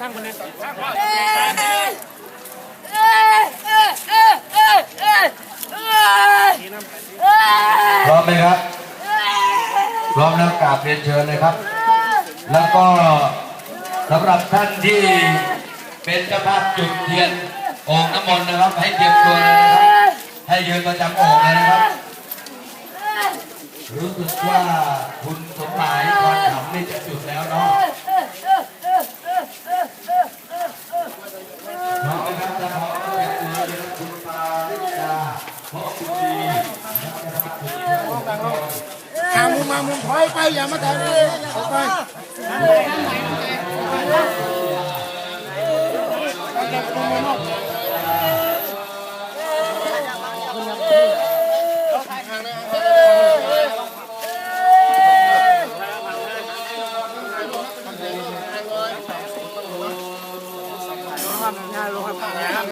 ทั้งคนนี้พร้อมไหมครับพร้อมแล้วกราบเรียนเชิญเลยครับ แล้วก็สำหรับท่านที่เป็นเจ้าภาพจุดเทียนโอ่งน้ำมนต์นะครับ ให้เตรียมตัวเลยนะครับให้ยืนประจำโอ่งเลยนะครับรู้สึกว่าคุณ ทางมุมมามุมถอยไปอย่ามาแต่เลยออกไป